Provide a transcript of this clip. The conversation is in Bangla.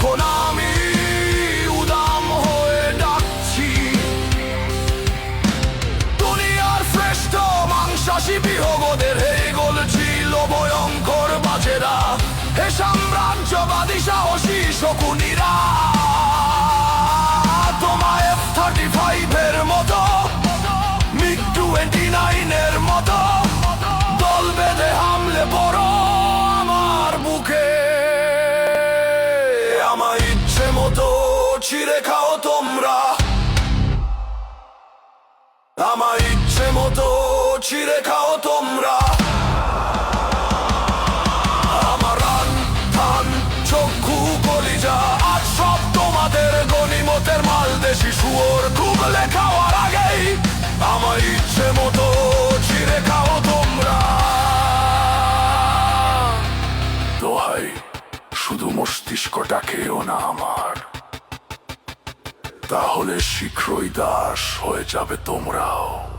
তখন আমি উদাম হয়ে ডাকছি। দুনিয়ার শ্রেষ্ঠ মাংসাশী বিহগদের হেই গলছিল ভয়ঙ্কর বাজেরা। হে সাম্রাজ্যবাদী, সাহসী, শকুনিরা। তোমায় থার্টি ফাইভের মতো মিগ টোয়েন্টি নাইনের ছিঁড়ে খাও তোমরা। আমার ইচ্ছে মতো ছিঁড়ে খাও তোমরা। আমার রান, ধান, চক্ষু, কলিজা আজ সব তোমাদের গনিমতের মাল। দেশি শুয়োর কুবলে খাওয়ার আগেই আমার ইচ্ছে মতো ছিঁড়ে খাও তোমরা। দোহাই, শুধু মস্তিষ্কটা খেয়েও না আমার। তাহলে শীঘ্রই দাস হয়ে যাবে তোমরাও।